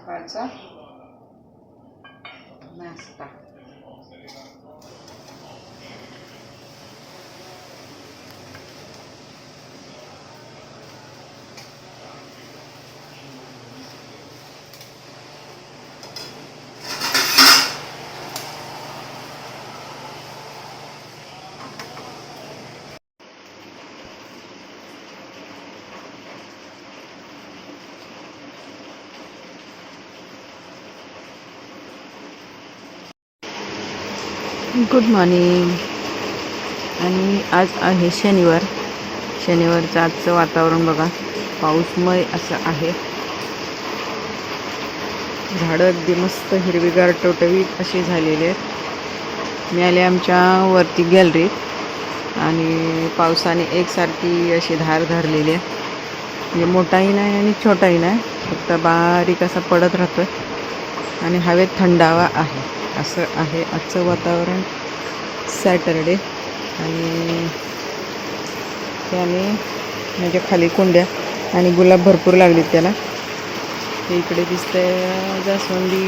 सकाळचा नाश्ता. Good morning आणि आज आहे शनिवार. शनिवारचं आजचं वातावरण बघा. पाऊसमय असं आहे. झाडं अगदी मस्त हिरवीगार टवटवीत अशी झालेली आहेत. मी आले आमच्या वरती गॅलरीत. आणि पावसाने एकसारखी अशी धार धरलेली आहे. म्हणजे मोठाही नाही आणि छोटाही नाही. फक्त बारीक असा पडत राहतो आणि हवेत थंडावा आहे. असं आहे आजचं वातावरण सॅटरडे. आणि त्याने म्हणजे खाली कुंड्या आणि गुलाब भरपूर लागले त्याला. ते इकडे दिसतंय जास्वंदी.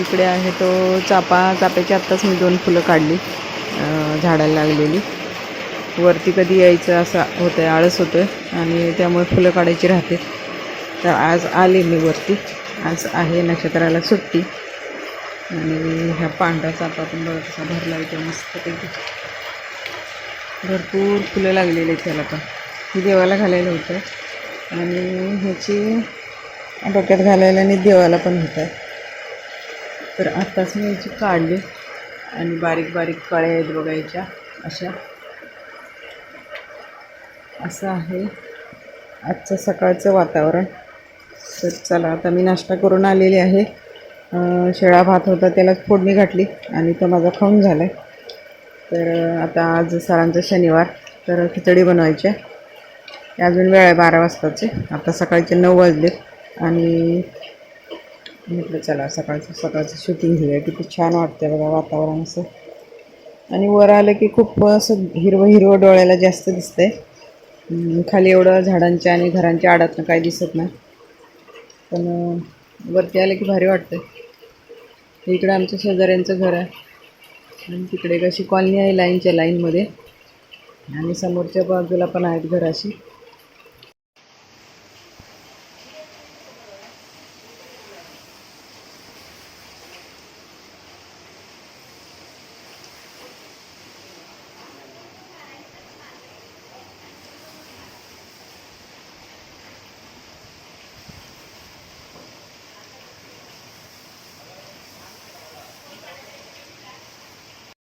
इकडे आहे तो चापा. चाप्याची आत्ताच मी दोन फुलं काढली झाडाला लागलेली. वरती कधी यायचं असं होतं आहे आळस होतं आहे आणि त्यामुळे फुलं काढायची राहते. तर आज आले मी वरती. आज आहे नक्षत्राला सुट्टी. आणि ह्या पांढरा चापातून बघा कसा भरला आहे तो मस्तपैकी. भरपूर फुलं लागलेली आहेत त्याला पण. हे देवाला घालायला होतं. आणि ह्याची डोक्यात घालायला आणि देवाला पण होत आहे तर आत्ताच मी ह्याची काढली. आणि बारीक बारीक कळ्या आहेत बघायच्या अशा. असं आहे आजचं सकाळचं वातावरण. तर चला आता मी नाश्ता करून आलेली आहे. शेळा भात होता त्यालाच फोडणी घातली आणि तो माझा खाऊन झाला आहे तर आता आज सरांचा शनिवार तर खिचडी बनवायची आहे. अजून वेळ आहे बारा वाजताचे. आता सकाळचे नऊ वाजले आणि म्हटलं चला सकाळचं सकाळचं शूटिंग घेऊया. किती छान वाटतं बघा वातावरण असं. आणि वर आलं की खूप असं हिरवं हिरवं डोळ्याला जास्त दिसतंय. खाली एवढं झाडांच्या आणि घरांच्या आडातनं काही दिसत नाही. पण वरती आलं की भारी वाटतं इकडं आमच्या शेजाऱ्यांचं घर आहे. आणि तिकडे एक अशी कॉलनी आहे लाईनच्या लाईनमध्ये. आणि समोरच्या बाजूला पण आहेत घर अशी